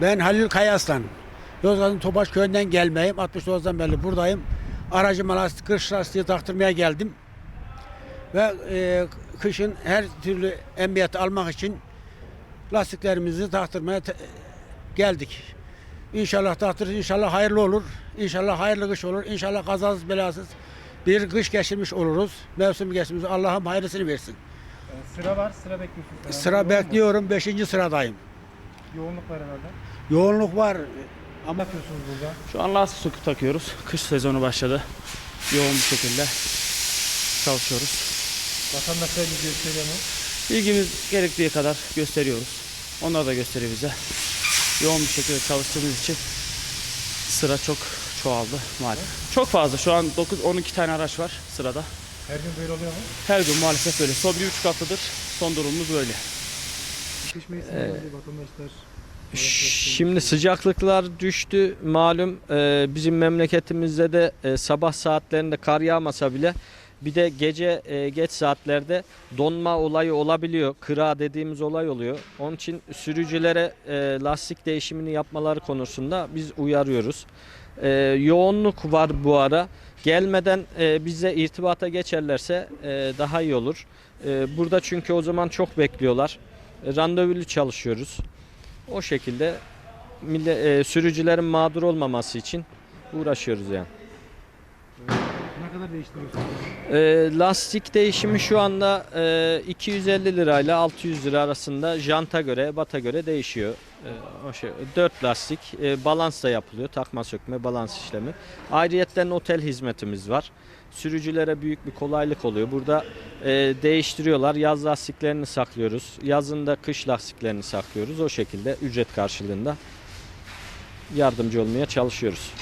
Ben Halil Kayaslan. Yozgat'ın Topaş köyünden gelmeyim. 69'dan beri buradayım. Aracıma lastik, kış lastiği taktırmaya geldim. Ve e, kışın her türlü emniyet almak için lastiklerimizi taktırmaya te- geldik. İnşallah taktırırız, inşallah hayırlı olur. İnşallah hayırlı kış olur. İnşallah kazasız belasız bir kış geçirmiş oluruz. Mevsim geçirmiş. Allah'ım hayırlısını versin. Ee, Sıra var, sıra bekliyorsun. sen. Sıra Yoğun mu? bekliyorum. Beşinci sıradayım. Yoğunluk var herhalde. Yoğunluk var. Ama yapıyorsunuz burada? Şu an lastik söküp takıyoruz. Kış sezonu başladı. Yoğun bir şekilde çalışıyoruz. Vatandaşlar bir gösteriyor mu? İlgimiz gerektiği kadar gösteriyoruz. Onlar da gösteriyor bize. Yoğun bir şekilde çalıştığımız için sıra çok çoğaldı maalesef. Çok fazla. Şu an 9-12 tane araç var sırada. Her gün böyle oluyor mu? Her gün maalesef böyle. Son bir buçuk haftadır son durumumuz böyle. Kış mevsimi vatandaşlar. Şimdi sıcaklıklar düştü malum e, bizim memleketimizde de e, sabah saatlerinde kar yağmasa bile bir de gece e, geç saatlerde donma olayı olabiliyor. Kıra dediğimiz olay oluyor. Onun için sürücülere e, lastik değişimini yapmaları konusunda biz uyarıyoruz. E, yoğunluk var bu ara. Gelmeden e, bize irtibata geçerlerse e, daha iyi olur. E, burada çünkü o zaman çok bekliyorlar. E, randevulu çalışıyoruz. O şekilde mille, e, sürücülerin mağdur olmaması için uğraşıyoruz yani. Ne kadar değiştiriyorsunuz? E, lastik değişimi şu anda e, 250 lirayla 600 lira arasında janta göre, bata göre değişiyor. E, o şey, 4 lastik, e, balans da yapılıyor, takma sökme, balans işlemi. Ayrıyetten otel hizmetimiz var. Sürücülere büyük bir kolaylık oluyor. Burada e, değiştiriyorlar. Yaz lastiklerini saklıyoruz. Yazında kış lastiklerini saklıyoruz. O şekilde ücret karşılığında yardımcı olmaya çalışıyoruz.